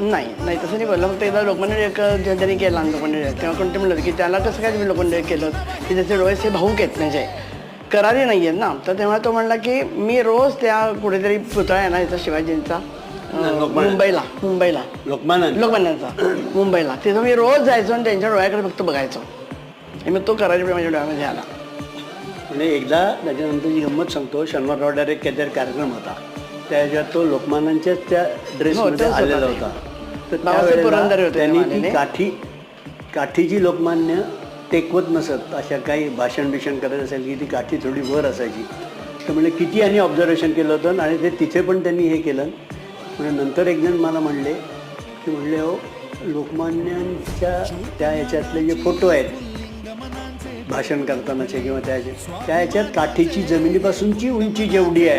नाही नाही तसं नाही बोललं. फक्त एकदा लोकमान्य टिळक जे त्यांनी केला लोकमान्य टिळक. तेव्हा कोणते म्हणलं की त्याला कसं काय तुम्ही लोकमान्य टिळक केलं? की त्याचे डोळे हे भाऊक आहेत म्हणजे करारी नाही आहेत ना? तर तेव्हा तो म्हणला की मी रोज त्या कुठेतरी पुतळा आहे ना याचा शिवाजींचा लोकमान्य. मुंबईला मुंबईला. लोकमानन लोकमान्यांचा मुंबईला. तिथं मी रोज जायचो आणि त्यांच्या डोळ्याकडे फक्त बघायचो. आणि मग तो करारी माझ्या डोळ्यामध्ये आला. म्हणजे एकदा त्याच्यानंतरची गंमत सांगतो शनिवार रोडवर एक काहीतरी कार्यक्रम होता. त्याच्यात तो लोकमानांच्याच त्या ड्रेसमध्ये हो, आलेला. होता. तर त्यावेळेला त्यांनी ती. काठी काठीची लोकमान्य टेकवत नसत. अशा काही भाषण बिषण करत असेल की ती काठी थोडी वर असायची. तर म्हणजे किती यांनी ऑब्झर्वेशन केलं होतं आणि ते तिथे पण त्यांनी हे केलं. म्हणजे नंतर एक जण मला म्हणले की म्हणले हो लोकमान्यांच्या त्या याच्यातले जे फोटो आहेत भाषण करतानाचे किंवा त्याचे त्या ह्याच्यात काठीची जमिनीपासूनची उंची जेवढी आहे